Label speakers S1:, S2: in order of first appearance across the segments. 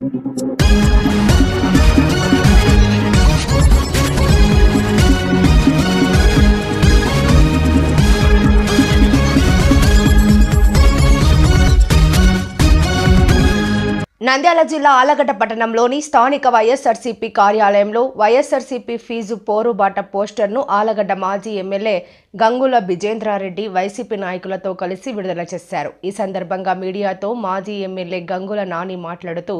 S1: నంద్యాల జిల్లా ఆలగడ్డ పట్టణంలోని స్థానిక వైఎస్ఆర్సీపీ కార్యాలయంలో వైఎస్ఆర్సీపీ ఫీజు పోరుబాట పోస్టర్ను ఆలగడ్డ మాజీ ఎమ్మెల్యే గంగుల బిజేంద్రారెడ్డి వైసీపీ నాయకులతో కలిసి విడుదల చేశారు. ఈ సందర్భంగా మీడియాతో మాజీ ఎమ్మెల్యే గంగుల నాని మాట్లాడుతూ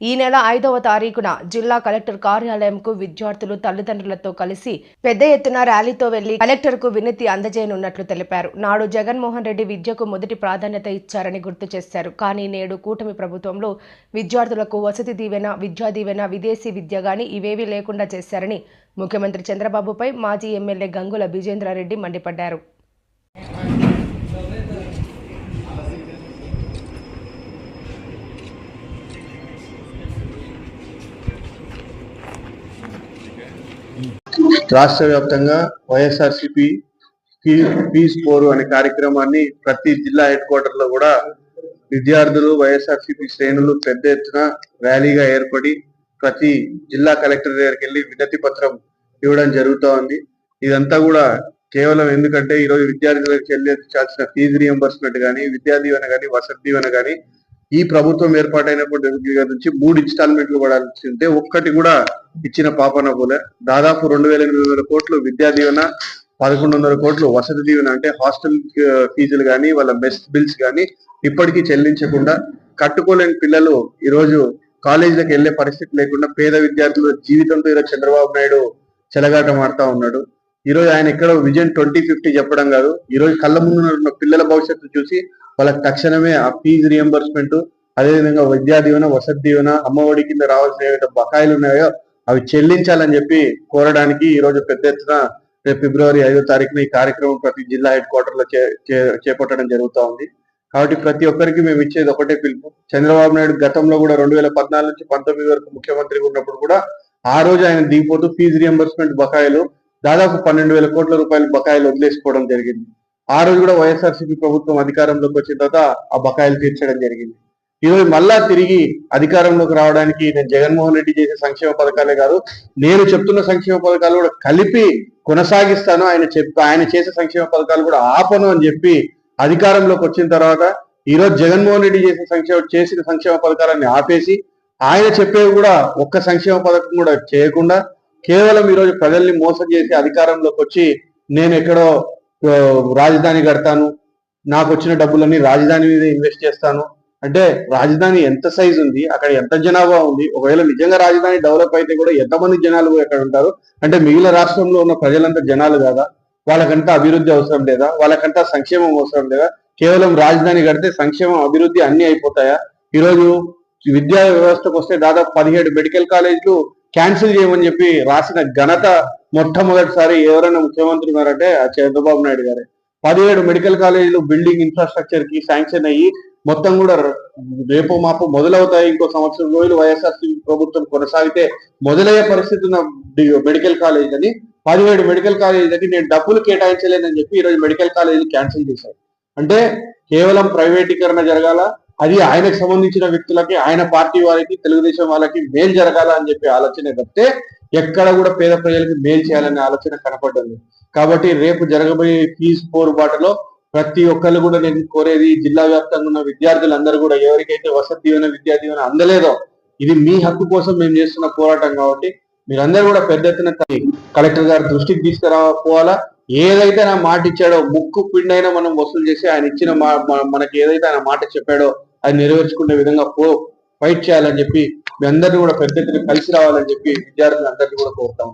S1: ఈ నెల ఐదవ తారీఖున జిల్లా కలెక్టర్ కార్యాలయంకు విద్యార్థులు తల్లిదండ్రులతో కలిసి పెద్ద ఎత్తున ర్యాలీతో వెళ్ళి కలెక్టర్కు వినతి అందజేయనున్నట్లు తెలిపారు. నాడు జగన్మోహన్ రెడ్డి విద్యకు మొదటి ప్రాధాన్యత ఇచ్చారని గుర్తు చేశారు. కానీ నేడు కూటమి ప్రభుత్వంలో విద్యార్థులకు వసతి దీవెన విద్యా దీవెన విదేశీ విద్య గాని ఇవేవీ లేకుండా చేశారని ముఖ్యమంత్రి చంద్రబాబుపై మాజీ ఎమ్మెల్యే గంగుల బిజేంద్రారెడ్డి చేపట్టారు
S2: రాష్ట్ర వ్యాప్తంగా వైఎస్ఆర్సిపి పీస్ పోరు అనే కార్యక్రమాన్ని ప్రతి జిల్లా హెడ్ క్వార్టర్లో కూడా విద్యార్థులు వైఎస్ఆర్సిపి శ్రేణులు పెద్ద ఎత్తున ర్యాలీగా ఏర్పడి ప్రతి జిల్లా కలెక్టర్ దగ్గరికి వెళ్ళి వినతి పత్రం ఇవ్వడం జరుగుతూ ఉంది ఇదంతా కూడా కేవలం ఎందుకంటే ఈరోజు విద్యార్థులకు చెల్లించాల్సిన ఫీజు రియంబర్స్మెంట్ కానీ విద్యా దీవెన కానీ వసతి దీవెన కానీ ఈ ప్రభుత్వం ఏర్పాటైనటువంటి దగ్గర నుంచి మూడు ఇన్స్టాల్మెంట్లు పడాల్సి ఉంటే ఒక్కటి కూడా ఇచ్చిన పాపన పోలే దాదాపు రెండు వేల ఎనిమిది వందల కోట్లు విద్యా దీవెన పదకొండు వందల కోట్లు వసతి దీవెన అంటే హాస్టల్ ఫీజులు కానీ వాళ్ళ మెస్ బిల్స్ కానీ ఇప్పటికీ చెల్లించకుండా కట్టుకోలేని పిల్లలు ఈరోజు కాలేజీలకు వెళ్ళే పరిస్థితి లేకుండా పేద విద్యార్థుల జీవితంతో ఈరోజు చంద్రబాబు నాయుడు చెలగాట మారుతా ఉన్నాడు. ఈ రోజు ఆయన ఇక్కడ విజన్ ట్వంటీ ఫిఫ్టీ చెప్పడం కాదు. ఈ రోజు కళ్ళ ముందున్న పిల్లల భవిష్యత్తు చూసి వాళ్ళకి తక్షణమే ఆ ఫీజు రియంబర్స్మెంట్ అదేవిధంగా విద్యా దీవెన వసతి దీవెన అమ్మఒడి కింద రావాల్సిన బకాయిలు ఉన్నాయో అవి చెల్లించాలని చెప్పి కోరడానికి ఈ రోజు పెద్ద ఎత్తున రేపు ఫిబ్రవరి ఐదో తారీఖున ఈ కార్యక్రమం ప్రతి జిల్లా హెడ్ క్వార్టర్లో చేపట్టడం జరుగుతా ఉంది. కాబట్టి ప్రతి ఒక్కరికి మేము ఇచ్చేది ఒకటే పిలుపు. చంద్రబాబు నాయుడు గతంలో కూడా రెండు వేల పద్నాలుగు నుంచి పంతొమ్మిది వరకు ముఖ్యమంత్రిగా ఉన్నప్పుడు కూడా ఆ రోజు ఆయన దిగిపోతూ ఫీజు రియంబర్స్మెంట్ బకాయిలు దాదాపు పన్నెండు వేల కోట్ల రూపాయల బకాయిలు వదిలేసుకోవడం జరిగింది. ఆ రోజు కూడా వైఎస్ఆర్సీపీ ప్రభుత్వం అధికారంలోకి వచ్చిన తర్వాత ఆ బకాయిలు తీర్చడం జరిగింది. ఈరోజు మళ్ళా తిరిగి అధికారంలోకి రావడానికి నేను జగన్మోహన్ రెడ్డి చేసే సంక్షేమ పథకాలే కాదు నేను చెప్తున్న సంక్షేమ పథకాలు కూడా కలిపి కొనసాగిస్తాను. ఆయన చెప్ ఆయన చేసే సంక్షేమ పథకాలు కూడా ఆపను అని చెప్పి అధికారంలోకి వచ్చిన తర్వాత ఈ రోజు జగన్మోహన్ రెడ్డి చేసే సంక్షేమ చేసిన సంక్షేమ పథకాలన్నీ ఆపేసి ఆయన చెప్పేవి కూడా ఒక్క సంక్షేమ పథకం కూడా చేయకుండా కేవలం ఈ రోజు ప్రజల్ని మోసం చేసి అధికారంలోకి వచ్చి నేను ఎక్కడో రాజధాని కడతాను నాకు వచ్చిన డబ్బులన్నీ రాజధాని మీద ఇన్వెస్ట్ చేస్తాను. అంటే రాజధాని ఎంత సైజ్ ఉంది అక్కడ ఎంత జనాభా ఉంది ఒకవేళ నిజంగా రాజధాని డెవలప్ అయితే కూడా ఎంతమంది జనాలు ఎక్కడ ఉంటారు? అంటే మిగిలిన రాష్ట్రంలో ఉన్న ప్రజలంతా జనాలు కాదా? వాళ్ళకంతా అభివృద్ధి అవసరం లేదా? వాళ్ళకంతా సంక్షేమం అవసరం లేదా? కేవలం రాజధాని కడితే సంక్షేమం అభివృద్ధి అన్ని అయిపోతాయా? ఈరోజు విద్యా వ్యవస్థకు వస్తే దాదాపు పదిహేడు మెడికల్ కాలేజీలు క్యాన్సిల్ చేయమని చెప్పి రాసిన ఘనత మొట్టమొదటిసారి ఎవరైనా ముఖ్యమంత్రి ఉన్నారంటే ఆ చంద్రబాబు నాయుడు గారే. పదిహేడు మెడికల్ కాలేజీలు బిల్డింగ్ ఇన్ఫ్రాస్ట్రక్చర్కి శాంక్షన్ అయ్యి మొత్తం కూడా రేపు మాపు మొదలవుతాయి. ఇంకో సంవత్సరం రోజులు వైఎస్ఆర్సీ ప్రభుత్వం కొనసాగితే మొదలయ్యే పరిస్థితి ఉన్న మెడికల్ కాలేజ్ అని పదిహేడు మెడికల్ కాలేజీలకి నేను డబ్బులు కేటాయించలేనని చెప్పి ఈరోజు మెడికల్ కాలేజీలు క్యాన్సిల్ చేశారు అంటే కేవలం ప్రైవేటీకరణ జరగాల? అది ఆయనకు సంబంధించిన వ్యక్తులకి ఆయన పార్టీ వారికి తెలుగుదేశం వాళ్ళకి మేలు జరగాల అని చెప్పి ఆలోచన తప్పితే ఎక్కడ కూడా పేద ప్రజలకి మేలు చేయాలనే ఆలోచన కనపడ్డది కాబట్టి రేపు జరగబోయే ఫీజు పోరుబాటులో ప్రతి ఒక్కళ్ళు కూడా నేను కోరేది జిల్లా వ్యాప్తంగా ఉన్న విద్యార్థులందరూ కూడా ఎవరికైతే వసతి దీవెన విద్యా దీవెన అందలేదో ఇది మీ హక్కు కోసం మేము చేస్తున్న పోరాటం కాబట్టి మీరందరూ కూడా పెద్ద ఎత్తున కలెక్టర్ గారి దృష్టికి తీసుకురాపోవాలా ఏదైతే నా మాట ఇచ్చాడో ముక్కు పిండైనా మనం వసూలు చేసి ఆయన ఇచ్చిన మా- మనకి ఏదైతే ఆయన మాట చెప్పాడో అది నెరవేర్చుకునే విధంగా పో ఫైట్ చేయాలని చెప్పి మీ అందరినీ కూడా పెద్ద ఎత్తున కలిసి రావాలని చెప్పి విద్యార్థులందరినీ కూడా కోరుతాం